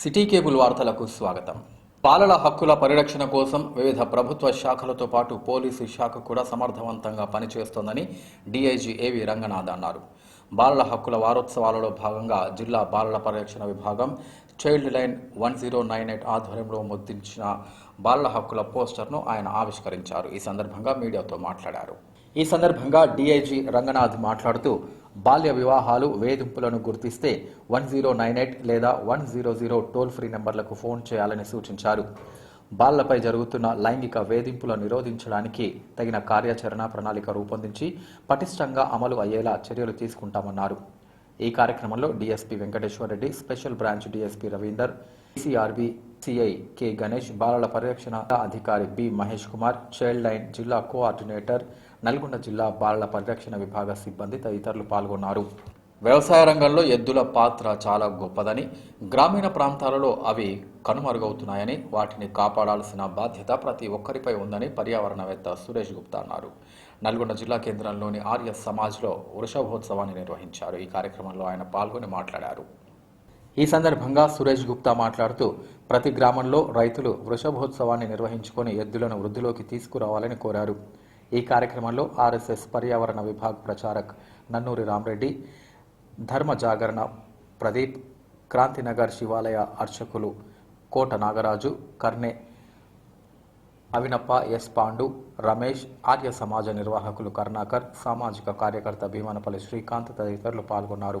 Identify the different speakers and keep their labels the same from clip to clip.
Speaker 1: City cable వార్తలకు స్వాగతం. బాలల హక్కుల పరిరక్షణ కోసం వివిధ ప్రభుత్వ శాఖలతో పాటు పోలీసు శాఖ కూడా సమర్థవంతంగా పనిచేస్తోందని డీఐజీ ఏవి రంగనాథ్ అన్నారు. బాలల హక్కుల వారోత్సవాలలో భాగంగా జిల్లా బాలల పరిరక్షణ విభాగం child line one zero nine eight ఆధ్వర్యంలో ముద్రించిన బాలల హక్కుల పోస్టర్ను ఆయన ఆవిష్కరించారు. ఈ సందర్భంగా మీడియాతో మాట్లాడారు. ఈ సందర్భంగా డీఐజీ రంగనాథ్ మాట్లాడుతూ బాల్య వివాహాలు వేధింపులను గుర్తిస్తే వన్ జీరో నైన్ ఎయిట్ లేదా one zero zero toll free నెంబర్లకు ఫోన్ చేయాలని సూచించారు. బాలలపై జరుగుతున్న లైంగిక వేధింపుల నిరోధించడానికి తగిన కార్యాచరణ ప్రణాళిక రూపొందించి పటిష్టంగా అమలు అయ్యేలా చర్యలు తీసుకుంటామన్నారు. ఈ కార్యక్రమంలో DSP Venkateswarareddy special branch DSP Ravinder CRB CI K Ganesh బాలల పరిరక్షణ అధికారి B Mahesh Kumar child line జిల్లా కోఆర్డినేటర్ నల్గొండ జిల్లా బాలల పరిరక్షణ విభాగ సిబ్బంది తదితరులు పాల్గొన్నారు. వ్యవసాయ రంగంలో ఎద్దుల పాత్ర చాలా గొప్పదని గ్రామీణ ప్రాంతాలలో అవి కనుమరుగవుతున్నాయని వాటిని కాపాడాల్సిన బాధ్యత ప్రతి ఒక్కరిపై ఉందని పర్యావరణవేత్త సురేష్ గుప్తా అన్నారు. నల్గొండ జిల్లా కేంద్రంలోని ఆర్య సమాజ్లో వృషభోత్సవాన్ని నిర్వహించారు. ఈ కార్యక్రమంలో ఆయన పాల్గొని మాట్లాడారు. ఈ సందర్భంగా సురేష్ గుప్తా మాట్లాడుతూ ప్రతి గ్రామంలో రైతులు వృషభోత్సవాన్ని నిర్వహించుకొని ఎద్దులను వృద్ధిలోకి తీసుకురావాలని కోరారు. ఈ కార్యక్రమంలో ఆర్ఎస్ఎస్ పర్యావరణ విభాగ్ ప్రచారక్ నన్నూరి రామరెడ్డి ధర్మ జాగరణ ప్రదీప్ క్రాంతినగర్ శివాలయ అర్చకులు కోట నాగరాజు కర్ణె అవినప్ప ఎస్ పాండు రమేష్ ఆర్య సమాజ నిర్వాహకులు కరుణాకర్ సామాజిక కార్యకర్త భీమనపల్లి శ్రీకాంత్ తదితరులు పాల్గొన్నారు.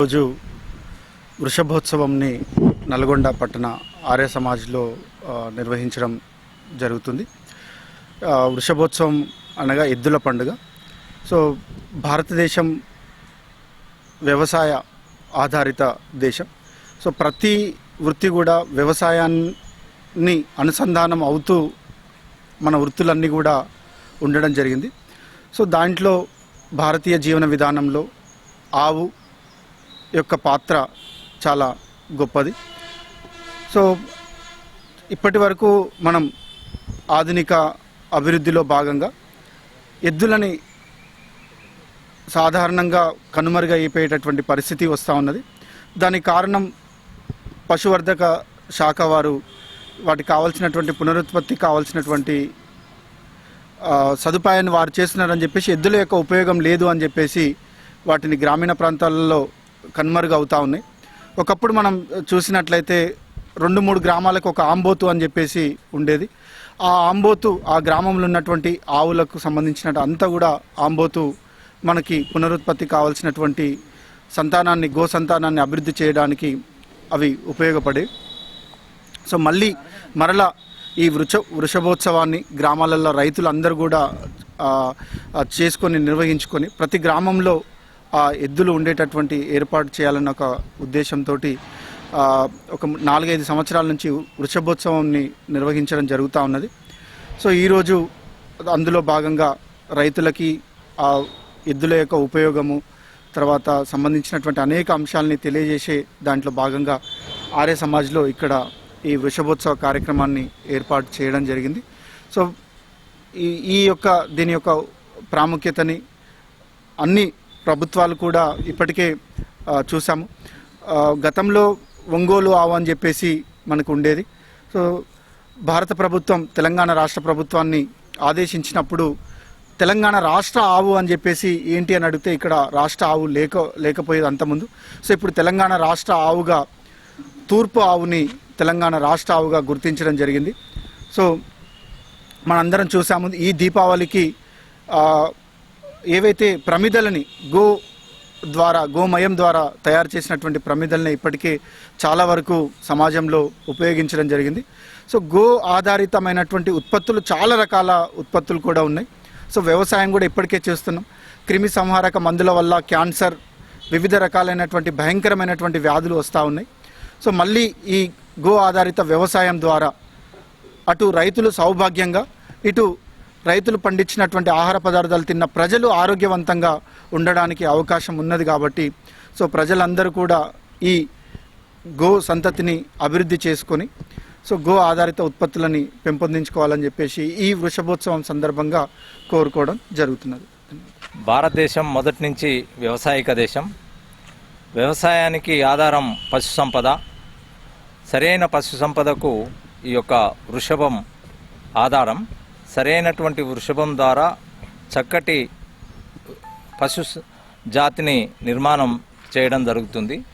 Speaker 2: రోజు వృషభోత్సవంని నల్గొండ పట్టణ ఆర్య సమాజ్లో నిర్వహించడం జరుగుతుంది. వృషభోత్సవం అనగా ఎద్దుల పండుగ. సో భారతదేశం వ్యవసాయ ఆధారిత దేశం. సో ప్రతి వృత్తి కూడా వ్యవసాయాన్ని అనుసంధానం అవుతూ మన వృత్తులన్నీ కూడా ఉండడం జరిగింది. సో దాంట్లో భారతీయ జీవన విధానంలో ఆవు యొక్క పాత్ర చాలా గొప్పది. సో ఇప్పటి వరకు మనం ఆధునిక అభివృద్ధిలో భాగంగా ఎద్దులని సాధారణంగా కనుమరుగైపోయేటటువంటి పరిస్థితి వస్తూ ఉన్నది. దానికి కారణం పశువర్ధక శాఖ వారు వాటికి కావాల్సినటువంటి పునరుత్పత్తి కావాల్సినటువంటి సదుపాయాన్ని వారు చేస్తున్నారని చెప్పేసి ఎద్దుల యొక్క ఉపయోగం లేదు అని చెప్పేసి వాటిని గ్రామీణ ప్రాంతాలలో కనుమరుగు అవుతూ ఉన్నాయి. ఒకప్పుడు మనం చూసినట్లయితే రెండు మూడు గ్రామాలకు ఒక ఆంబోతు అని చెప్పేసి ఉండేది. ఆ ఆంబోతు ఆ గ్రామంలో ఉన్నటువంటి ఆవులకు సంబంధించినట్టు అంతా కూడా ఆంబోతు మనకి పునరుత్పత్తి కావాల్సినటువంటి సంతానాన్ని గో సంతానాన్ని అభివృద్ధి చేయడానికి అవి ఉపయోగపడే. సో మళ్ళీ మరలా ఈ వృష వృషభోత్సవాన్ని గ్రామాలలో రైతులందరూ కూడా చేసుకొని నిర్వహించుకొని ప్రతి గ్రామంలో ఆ ఎద్దులు ఉండేటటువంటి ఏర్పాటు చేయాలన్న ఒక ఉద్దేశంతో ఒక నాలుగైదు సంవత్సరాల నుంచి వృషభోత్సవాన్ని నిర్వహించడం జరుగుతూ ఉన్నది. సో ఈరోజు అందులో భాగంగా రైతులకి ఎద్దుల యొక్క ఉపయోగము తర్వాత సంబంధించినటువంటి అనేక అంశాలని తెలియజేసే దాంట్లో భాగంగా ఆర్య సమాజ్లో ఇక్కడ ఈ వృషభోత్సవ కార్యక్రమాన్ని ఏర్పాటు చేయడం జరిగింది. సో ఈ ఈ యొక్క దీని యొక్క ప్రాముఖ్యతని అన్ని ప్రభుత్వాలు కూడా ఇప్పటికే చూసాము గతంలో ఒంగోలు ఆవు అని చెప్పేసి మనకు ఉండేది. సో భారత ప్రభుత్వం తెలంగాణ రాష్ట్ర ప్రభుత్వాన్ని ఆదేశించినప్పుడు తెలంగాణ రాష్ట్ర ఆవు అని చెప్పేసి ఏంటి అని అడిగితే ఇక్కడ రాష్ట్ర ఆవు లేక లేకపోయేది అంతకుముందు సో ఇప్పుడు తెలంగాణ రాష్ట్ర ఆవుగా తూర్పు ఆవుని తెలంగాణ రాష్ట్ర ఆవుగా గుర్తించడం జరిగింది. సో మనందరం చూసాము ఈ దీపావళికి ఏవైతే ప్రమిదలని గో ద్వారా గోమయం ద్వారా తయారు చేసినటువంటి ప్రమిదల్ని ఇప్పటికే చాలా వరకు సమాజంలో ఉపయోగించడం జరిగింది. సో గో ఆధారితమైనటువంటి ఉత్పత్తులు చాలా రకాల ఉత్పత్తులు కూడా ఉన్నాయి. సో వ్యవసాయం కూడా ఇప్పటికే చేస్తున్నాం. క్రిమి సంహారక మందుల వల్ల క్యాన్సర్ వివిధ రకాలైనటువంటి భయంకరమైనటువంటి వ్యాధులు వస్తూ ఉన్నాయి. సో మళ్ళీ ఈ గో ఆధారిత వ్యవసాయం ద్వారా అటు రైతులు సౌభాగ్యంగా ఇటు రైతులు పండించినటువంటి ఆహార పదార్థాలు తిన్న ప్రజలు ఆరోగ్యవంతంగా ఉండడానికి అవకాశం ఉన్నది కాబట్టి సో ప్రజలందరూ కూడా ఈ గో సంతతిని అభివృద్ధి చేసుకొని సో గో ఆధారిత ఉత్పత్తులని పెంపొందించుకోవాలని చెప్పేసి ఈ వృషభోత్సవం సందర్భంగా కోరుకోవడం జరుగుతున్నది.
Speaker 3: భారతదేశం మొదటి నుంచి వ్యవసాయక దేశం. వ్యవసాయానికి ఆధారం పశు సంపద సరైన పశు సంపదకు ఈ యొక్క వృషభం ఆధారం. సరైనటువంటి వృషభం ద్వారా చక్కటి పశు స- జాతిని నిర్మాణం చేయడం జరుగుతుంది.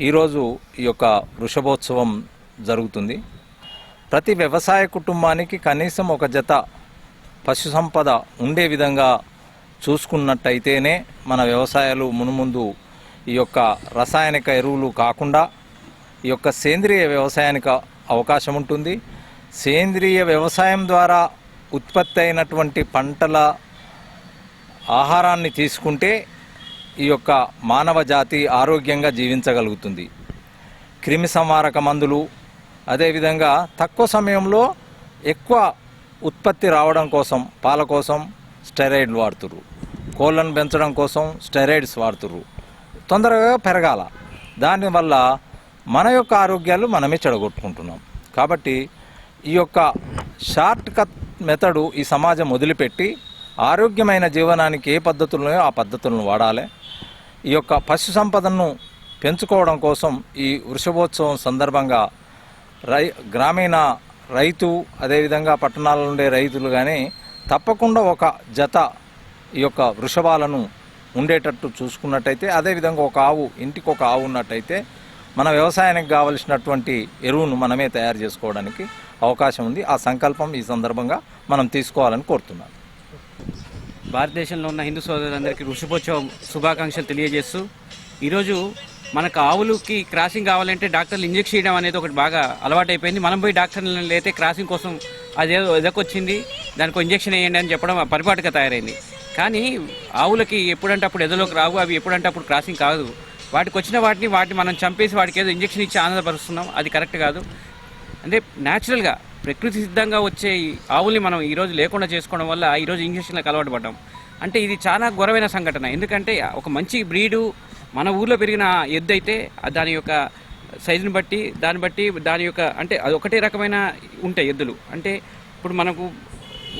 Speaker 3: ఈరోజు ఈ యొక్క వృషభోత్సవం జరుగుతుంది. ప్రతి వ్యవసాయ కుటుంబానికి కనీసం ఒక జత పశు సంపద ఉండే విధంగా చూసుకున్నట్టయితేనే మన వ్యవసాయాలు మునుముందు ఈ యొక్క రసాయనిక ఎరువులు కాకుండా ఈ యొక్క సేంద్రియ వ్యవసాయానికి అవకాశం ఉంటుంది. సేంద్రియ వ్యవసాయం ద్వారా ఉత్పత్తి అయినటువంటి పంటల ఆహారాన్ని తీసుకుంటే ఈ యొక్క మానవ జాతి ఆరోగ్యంగా జీవించగలుగుతుంది. క్రిమి సంహారక మందులు అదేవిధంగా తక్కువ సమయంలో ఎక్కువ ఉత్పత్తి రావడం కోసం పాల కోసం స్టెరాయిడ్లు వాడుతుర్రు కోళ్ళను పెంచడం కోసం స్టెరాయిడ్స్ వాడుతుర్రు తొందరగా పెరగాల. దానివల్ల మన యొక్క ఆరోగ్యాలు మనమే చెడగొట్టుకుంటున్నాం. కాబట్టి ఈ యొక్క షార్ట్ కట్ మెథడు ఈ సమాజం వదిలిపెట్టి ఆరోగ్యమైన జీవనానికి ఏ పద్ధతులు ఉన్నాయో ఆ పద్ధతులను వాడాలి. ఈ యొక్క పశు సంపదను పెంచుకోవడం కోసం ఈ వృషభోత్సవం సందర్భంగా రై గ్రామీణ రైతు అదేవిధంగా పట్టణాల ఉండే రైతులు కానీ తప్పకుండా ఒక జత ఈ యొక్క వృషభాలను ఉండేటట్టు చూసుకున్నట్టయితే అదేవిధంగా ఒక ఆవు ఇంటికి ఒక ఆవు ఉన్నట్టయితే మన వ్యవసాయానికి కావలసినటువంటి ఎరువును మనమే తయారు చేసుకోవడానికి అవకాశం ఉంది. ఆ సంకల్పం ఈ సందర్భంగా మనం తీసుకోవాలని కోరుతున్నాను.
Speaker 4: భారతదేశంలో ఉన్న హిందూ సోదరులందరికీ వృషభోత్సవం శుభాకాంక్షలు తెలియజేస్తూ ఈరోజు మనకు ఆవులకి క్రాసింగ్ కావాలంటే డాక్టర్లు ఇంజెక్షన్ చేయడం అనేది ఒకటి బాగా అలవాటైపోయింది. మనం పోయి డాక్టర్లను లేతే క్రాసింగ్ కోసం అదేదో ఎదకొచ్చింది దానికి ఇంజెక్షన్ వేయండి అని చెప్పడం పరిపాటుగా తయారైంది. కానీ ఆవులకి ఎప్పుడంటే అప్పుడు ఎదలోకి రావు అవి ఎప్పుడంటే అప్పుడు క్రాసింగ్ కాదు. వాటికి వచ్చిన వాటిని వాటిని మనం చంపేసి వాటికి ఏదో ఇంజెక్షన్ ఇచ్చి ఆనందపరుస్తున్నాం. అది కరెక్ట్ కాదు. అంటే న్యాచురల్గా ప్రకృతి సిద్ధంగా వచ్చే ఈ ఆవుల్ని మనం ఈరోజు లేకుండా చేసుకోవడం వల్ల ఈరోజు ఇంజక్షన్లకు అలవాటు పడ్డాం. అంటే ఇది చాలా ఘోరమైన సంఘటన. ఎందుకంటే ఒక మంచి బ్రీడు మన ఊర్లో పెరిగిన ఎద్దు అయితే దాని యొక్క సైజుని బట్టి దాన్ని బట్టి దాని యొక్క అంటే అది ఒకటే రకమైన ఉంటాయి ఎద్దులు. అంటే ఇప్పుడు మనకు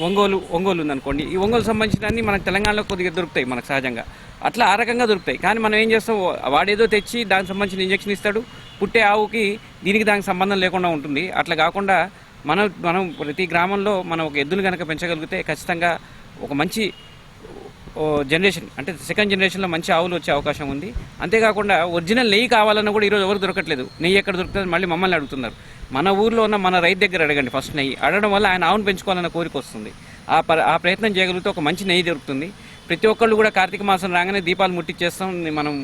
Speaker 4: ఒంగోలు ఒంగోలు ఉందనుకోండి. ఈ ఒంగోలు సంబంధించిన మనకు తెలంగాణలో కొద్దిగా దొరుకుతాయి మనకు సహజంగా. అట్లా ఆ రకంగా దొరుకుతాయి. కానీ మనం ఏం చేస్తాం? వాడేదో తెచ్చి దానికి సంబంధించిన ఇంజక్షన్ ఇస్తాడు. పుట్టే ఆవుకి దీనికి దానికి సంబంధం లేకుండా ఉంటుంది. అట్లా కాకుండా మనం మనం ప్రతి గ్రామంలో మనం ఒక ఎద్దులు కనుక పెంచగలిగితే ఖచ్చితంగా ఒక మంచి జనరేషన్ అంటే సెకండ్ జనరేషన్లో మంచి ఆవులు వచ్చే అవకాశం ఉంది. అంతేకాకుండా ఒరిజినల్ నెయ్యి కావాలన్నా కూడా ఈరోజు ఎవరు దొరకట్లేదు. నెయ్యి ఎక్కడ దొరుకుతుంది మళ్ళీ మమ్మల్ని అడుగుతున్నారు. మన ఊర్లో ఉన్న మన రైతు దగ్గర అడగండి ఫస్ట్ నెయ్యి. అడగడం వల్ల ఆయన ఆవును పెంచుకోవాలన్న కోరిక వస్తుంది. ఆ ప ఆ ప్రయత్నం చేయగలిగితే ఒక మంచి నెయ్యి దొరుకుతుంది. ప్రతి ఒక్కళ్ళు కూడా కార్తీక మాసం రాగానే దీపాలు ముట్టించేస్తాం మనం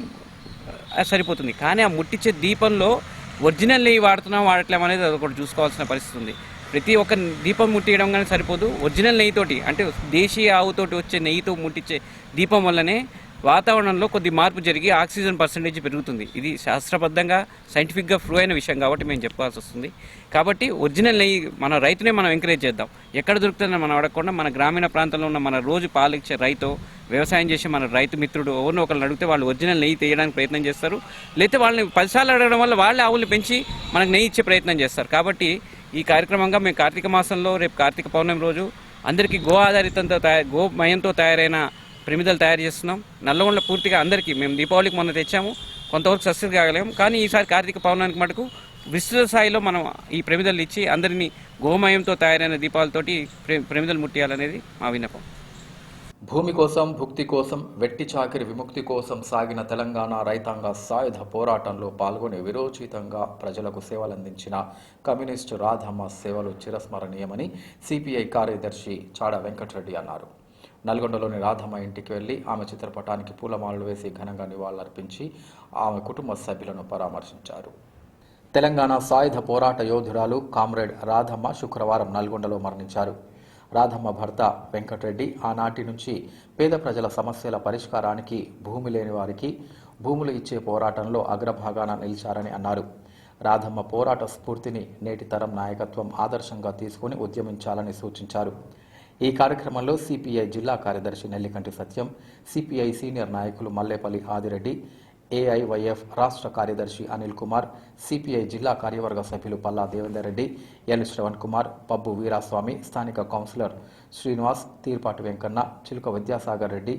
Speaker 4: సరిపోతుంది. కానీ ఆ ముట్టించే దీపంలో ఒరిజినల్ నెయ్యి వాడుతున్నాం వాడట్లేం అనేది అది ఒకటి చూసుకోవాల్సిన పరిస్థితి ఉంది. ప్రతి ఒక్క దీపం ముట్టియడం కానీ సరిపోదు. ఒరిజినల్ నెయ్యితోటి అంటే దేశీయ ఆవుతోటి వచ్చే నెయ్యితో ముట్టించే దీపం వల్లనే వాతావరణంలో కొద్ది మార్పు జరిగి ఆక్సిజన్ పర్సంటేజ్ పెరుగుతుంది. ఇది శాస్త్రబద్ధంగా సైంటిఫిక్గా ప్రూవ్ అయిన విషయం కాబట్టి మేము చెప్పాల్సి వస్తుంది. కాబట్టి ఒరిజినల్ నెయ్యి మన రైతునే మనం ఎంకరేజ్ చేద్దాం. ఎక్కడ దొరుకుతుందని మనం అడగకుండా మన గ్రామీణ ప్రాంతంలో ఉన్న మన రోజు పాలిచ్చే రైతు వ్యవసాయం చేసే మన రైతు మిత్రుడు ఎవరినో ఒకరిని అడిగితే వాళ్ళు ఒరిజినల్ నెయ్యి తీయడానికి ప్రయత్నం చేస్తారు. లేకపోతే వాళ్ళని పదిసార్లు అడగడం వల్ల వాళ్ళే ఆవుల్ని పెంచి మనకు నెయ్యి ఇచ్చే ప్రయత్నం చేస్తారు. కాబట్టి ఈ కార్యక్రమంగా మేము కార్తీక మాసంలో రేపు కార్తీక పౌర్ణమి రోజు అందరికీ గో ఆధారితంతో తయారు గోమయంతో తయారైన ప్రమిదలు తయారు చేస్తున్నాం. నల్లగొండ పూర్తిగా అందరికీ మేము దీపావళికి మొన్న తెచ్చాము. కొంతవరకు సక్సెస్ కాగలేము కానీ ఈసారి కార్తీక పౌర్ణానికి మటుకు విస్తృత స్థాయిలో మనం ఈ ప్రమిదలు ఇచ్చి అందరినీ గోమయంతో తయారైన దీపాలతోటి ప్రె- ప్రమిదలు ముట్టియాలనేది మా విన్నపం.
Speaker 1: భూమి కోసం భుక్తి కోసం వెట్టి చాకిరి విముక్తి కోసం సాగిన తెలంగాణ రైతాంగ సాయుధ పోరాటంలో పాల్గొని విరోచితంగా ప్రజలకు సేవలందించిన కమ్యూనిస్టు రాధమ్మ సేవలు చిరస్మరణీయమని సిపిఐ కార్యదర్శి చాడ వెంకటరెడ్డి అన్నారు. నల్గొండలోని రాధమ్మ ఇంటికి వెళ్ళి ఆమె చిత్రపటానికి పూలమాలలు వేసి ఘనంగా నివాళులర్పించి ఆమె కుటుంబ సభ్యులను పరామర్శించారు. తెలంగాణ సాయుధ పోరాట యోధురాలు కామ్రేడ్ రాధమ్మ శుక్రవారం నల్గొండలో మరణించారు. రాధమ్మ భర్త వెంకటరెడ్డి ఆనాటి నుంచి పేద ప్రజల సమస్యల పరిష్కారానికి భూమి లేని వారికి భూములు ఇచ్చే పోరాటంలో అగ్రభాగాన నిలిచారని అన్నారు. రాధమ్మ పోరాట స్ఫూర్తిని నేటి తరం నాయకత్వం ఆదర్శంగా తీసుకుని ఉద్యమించాలని సూచించారు. ఈ కార్యక్రమంలో సిపిఐ జిల్లా కార్యదర్శి నెల్లికంటి సత్యం సిపిఐ సీనియర్ నాయకులు మల్లేపల్లి ఆదిరెడ్డి ఏఐవైఎఫ్ రాష్ట్ర కార్యదర్శి అనిల్ కుమార్ సిపిఐ జిల్లా కార్యవర్గ సభ్యులు పల్లా దేవేందర్ రెడ్డి ఎల్ శ్రవణ్ కుమార్ పబ్బు వీరాస్వామి స్థానిక councillor Srinivas Tirpati Venkanna Chiluka Vidyasagar Reddy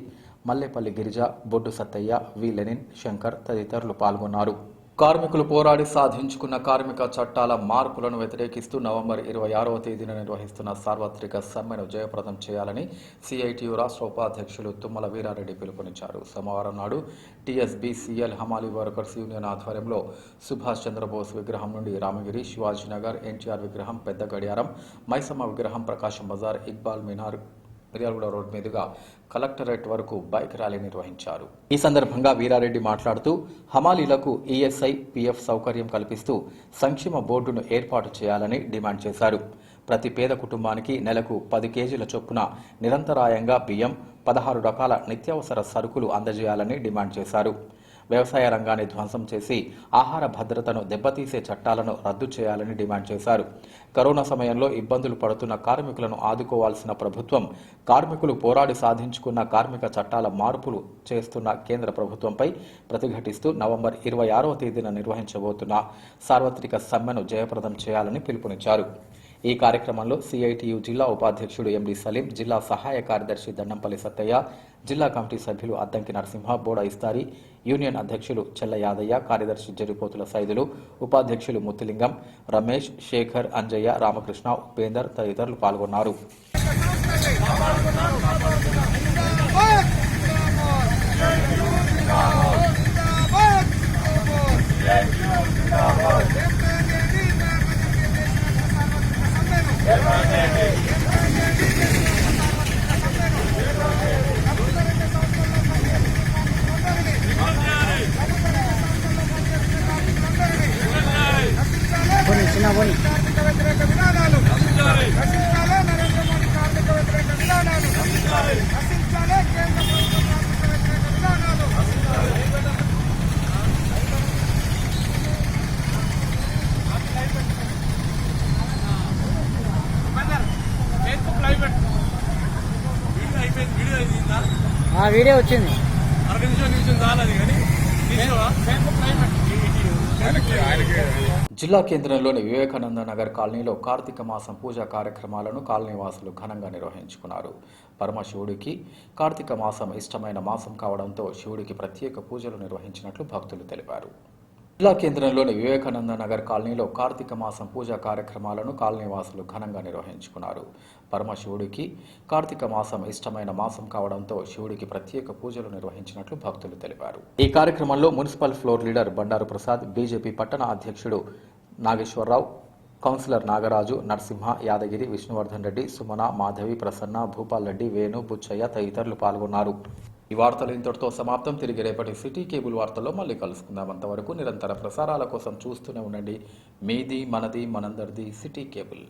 Speaker 1: Mallepalli Girija Boddu Sattaiah V Lenin Shankar తదితరులు పాల్గొన్నారు. కార్మికులు పోరాడి సాధించుకున్న కార్మిక చట్టాల మార్పులను వ్యతిరేకిస్తూ నవంబర్ ఇరవై ఆరవ తేదీన నిర్వహిస్తున్న సార్వత్రిక సమ్మెను జయప్రదం చేయాలని సిఐటియు రాష్ట్ర ఉపాధ్యక్షులు తుమ్మల వీరారెడ్డి పిలుపునిచ్చారు. సోమవారం నాడు టీఎస్బిసిఎల్ హమాలి వర్కర్స్ యూనియన్ ఆధ్వర్యంలో సుభాష్ చంద్రబోస్ విగ్రహం నుండి రామగిరి శివాజీనగర్ ఎన్టీఆర్ విగ్రహం పెద్ద గడియారం మైసమ్మ విగ్రహం ప్రకాశం బజార్ ఇక్బాల్ మినార్ మిర్యాలగూడ రోడ్ మీదుగా కలెక్టరేట్ వరకు బైక్ ర్యాలీ నిర్వహించారు. ఈ సందర్భంగా వీరారెడ్డి మాట్లాడుతూ హమాలీలకు ఈఎస్ఐ పిఎఫ్ సౌకర్యం కల్పిస్తూ సంక్షేమ బోర్డును ఏర్పాటు చేయాలని డిమాండ్ చేశారు. ప్రతి పేద కుటుంబానికి నెలకు పది కేజీల చొప్పున నిరంతరాయంగా బియ్యం పదహారు రకాల నిత్యావసర సరుకులు అందజేయాలని డిమాండ్ చేశారు. వ్యవసాయ రంగాన్ని ధ్వంసం చేసి ఆహార భద్రతను దెబ్బతీసే చట్టాలను రద్దు చేయాలని డిమాండ్ చేశారు. కరోనా సమయంలో ఇబ్బందులు పడుతున్న కార్మికులను ఆదుకోవాల్సిన ప్రభుత్వం కార్మికులు పోరాడి సాధించుకున్న కార్మిక చట్టాల మార్పులు చేస్తున్న కేంద్ర ప్రభుత్వంపై ప్రతిఘటిస్తూ నవంబర్ ఇరవై ఆరవ తేదీన నిర్వహించబోతున్న సార్వత్రిక సమ్మెను జయప్రదం చేయాలని పిలుపునిచ్చారు. ఈ కార్యక్రమంలో సిఐటియు జిల్లా ఉపాధ్యక్షుడు ఎండి సలీం జిల్లా సహాయ కార్యదర్శి దండంపల్లి సత్తయ్య జిల్లా కమిటీ సభ్యులు అద్దంకి నరసింహ బోడ ఇస్తారి యూనియన్ అధ్యక్షులు చెల్ల యాదయ్య కార్యదర్శి జరిపోతుల సైదులు ఉపాధ్యక్షులు ముత్తులింగం రమేష్ శేఖర్ అంజయ్య రామకృష్ణ ఉపేందర్ తదితరులు పాల్గొన్నారు.
Speaker 5: ఆ వీడియో వచ్చింది.
Speaker 1: జిల్లా కేంద్రంలోని వివేకానంద నగర్ కాలనీలో కార్తీక మాసం పూజా కార్యక్రమాలను కాలనీవాసులు ఘనంగా నిర్వహించుకున్నారు. పరమశివుడికి కార్తీక మాసం ఇష్టమైన మాసం కావడంతో శివుడికి ప్రత్యేక పూజలు నిర్వహించినట్లు భక్తులు తెలిపారు. జిల్లా కేంద్రంలోని వివేకానంద నగర్ కాలనీలో కార్తీక మాసం పూజా కార్యక్రమాలను కాలనీవాసులు ఘనంగా నిర్వహించుకున్నారు. పరమశివుడికి కార్తీక మాసం ఇష్టమైన మాసం కావడంతో శివుడికి ప్రత్యేక పూజలు నిర్వహించినట్లు భక్తులు తెలిపారు. ఈ కార్యక్రమంలో municipal floor leader Bandaru Prasad BJP పట్టణ అధ్యక్షుడు నాగేశ్వరరావు కౌన్సిలర్ నాగరాజు నరసింహ యాదగిరి విష్ణువర్ధన్ రెడ్డి సుమన మాధవి ప్రసన్న భూపాల్ రెడ్డి వేణు బుచ్చయ్య తదితరులు పాల్గొన్నారు. ఈ వార్తలు ఇంతటితో సమాప్తం. తిరిగి రేపటి సిటీ కేబుల్ వార్తల్లో మళ్ళీ కలుసుకుందాం. అంతవరకు నిరంతర ప్రసారాల కోసం చూస్తూనే ఉండండి. మీది మనది మనందరిది సిటీ కేబుల్.